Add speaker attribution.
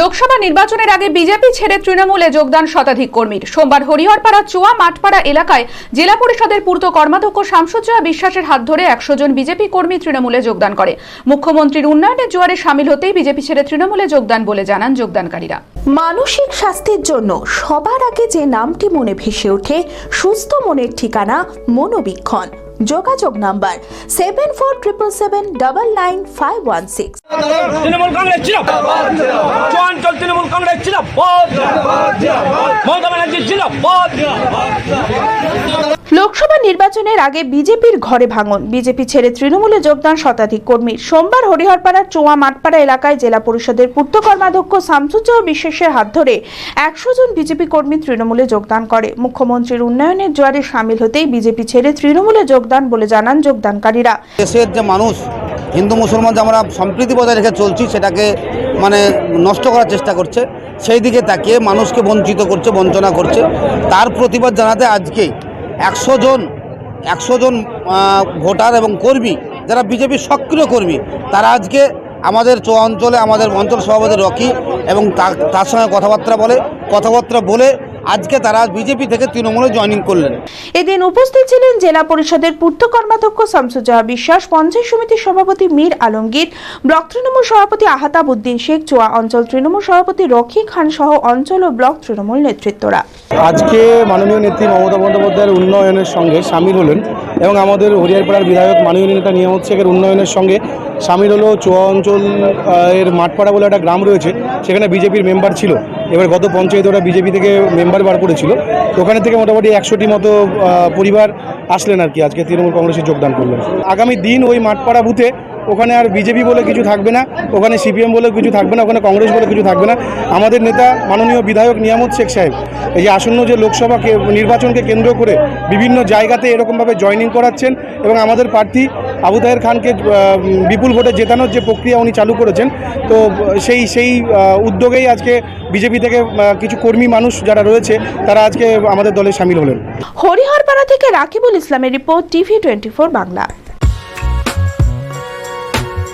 Speaker 1: লোকসভা নির্বাচনের আগে বিজেপি ছেড়ে তৃণমূলে যোগদান শতাধিক কর্মীর সোমবার হরিহরপাড়া চোয়া মাঠপাড়া এলাকায় জেলা পরিষদের পূর্ত কর্মাধ্যক্ষ শামসুজ্জোহা বিশ্বাসের হাত ধরে একশো জন বিজেপি কর্মী তৃণমূলে যোগদান করে। মুখ্যমন্ত্রীর উন্নয়নের জোয়ারে সামিল হতেই বিজেপি ছেড়ে তৃণমূলে যোগদান বলে জানান যোগদানকারীরা।
Speaker 2: মানসিক স্বাস্থ্যের জন্য সবার আগে যে নামটি মনে ভেসে ওঠে, সুস্থ মনের ঠিকানা মনোবীক্ষণ। যোগাযোগ number seven four triple seven double nine five one six.
Speaker 3: Trinamool Congress ছিল চঞ্চল তৃণমূল কংগ্রেস ছিল মমতা ব্যানার্জি
Speaker 2: লোকসভা নির্বাচনের আগে বিজেপির ঘরে ভাঙন। বিজেপি ছেড়ে তৃণমূলে যোগদান শতাধিক কর্মীর সোমবার হরিহরপাড়ার চোয়া মাঠপাড়া এলাকায় জেলা পরিষদের পূর্ত কর্মাধ্যক্ষ শামসুজ্জোহা বিশ্বাসের হাত ধরে একশো জন বিজেপি কর্মী তৃণমূলে যোগদান করে। মুখ্যমন্ত্রীর উন্নয়নের জোয়ারে সামিল হতেই বিজেপি ছেড়ে তৃণমূলে যোগদান বলে জানান যোগদানকারীরা।
Speaker 4: দেশের যে মানুষ, হিন্দু, মুসলমান যে আমরা সম্প্রীতি বজায় রেখে চলছি, সেটাকে মানে নষ্ট করার চেষ্টা করছে, সেই দিকে তাকিয়ে মানুষকে বঞ্চিত করছে, বঞ্চনা করছে। তার প্রতিবাদ জানাতে আজকে একশো জন একশো জন ভোটার এবং কর্মী, যারা বিজেপির সক্রিয় কর্মী, তারা আজকে আমাদের চো অঞ্চলে, আমাদের অঞ্চল সভাপতি রকি এবং তার তার সঙ্গে কথাবার্তা বলে কথাবার্তা বলে আজকে তারা বিজেপি থেকে তৃণমূলে জয়েনিং করলেন।
Speaker 2: এদিন উপস্থিত ছিলেন জেলা পরিষদের পূর্ত কর্মাধ্যক্ষ শামসুজ্জাহা বিশ্বাস পঞ্চায়েত সমিতির সভাপতি মীর আলমগীর ব্লক তৃণমূল সভাপতি আহাতাব উদ্দিন শেখ চোয়া অঞ্চল তৃণমূল সভাপতি রকি খান সহ অঞ্চল ও ব্লক তৃণমূল নেতৃত্বরা।
Speaker 5: আজকে মাননীয় নেত্রী মমতা বন্দ্যোপাধ্যায়ের উন্নয়নের সঙ্গে সামিল হলেন এবং আমাদের হরিয়ারপাড়ার বিধায়ক মাননীয় নেতা নিয়ামত শেখের উন্নয়নের সঙ্গে সামিল হলো চোয়া অঞ্চল এর মাঠপাড়া বলে একটা গ্রাম রয়েছে সেখানে বিজেপির মেম্বার ছিল। এবার গত পঞ্চায়েত ওরা বিজেপি থেকে মেম্বার বার করেছিল। ওখানে থেকে মোটামুটি একশোটি মতো পরিবার আসলেন আর কি। আজকে তৃণমূল কংগ্রেসে যোগদান করলেন। আগামী দিন ওই মাঠপাড়া বুথে ওখানে আর বিজেপি বলে কিছু থাকবে না, ওখানে সিপিএম বলে কিছু থাকবে না, ওখানে কংগ্রেস বলে কিছু থাকবে না। আমাদের নেতা মাননীয় বিধায়ক নিয়ামত শেখ সাহেব, এই যে আসন্ন যে লোকসভা নির্বাচনকে কেন্দ্র করে বিভিন্ন জায়গাতে এরকমভাবে জয়েনিং করাচ্ছেন এবং আমাদের প্রার্থী আবু তাহের খানকে বিপুল ভোটে জেতানোর যে প্রক্রিয়া উনি চালু করেছেন, তো সেই সেই উদ্যোগেই আজকে বিজেপি থেকে কিছু কর্মী মানুষ যারা রয়েছে, তারা আজকে আমাদের দলে সামিল হলেন।
Speaker 2: হরিহরপাড়া থেকে রাকিবুল ইসলামের report TV twenty Bangla.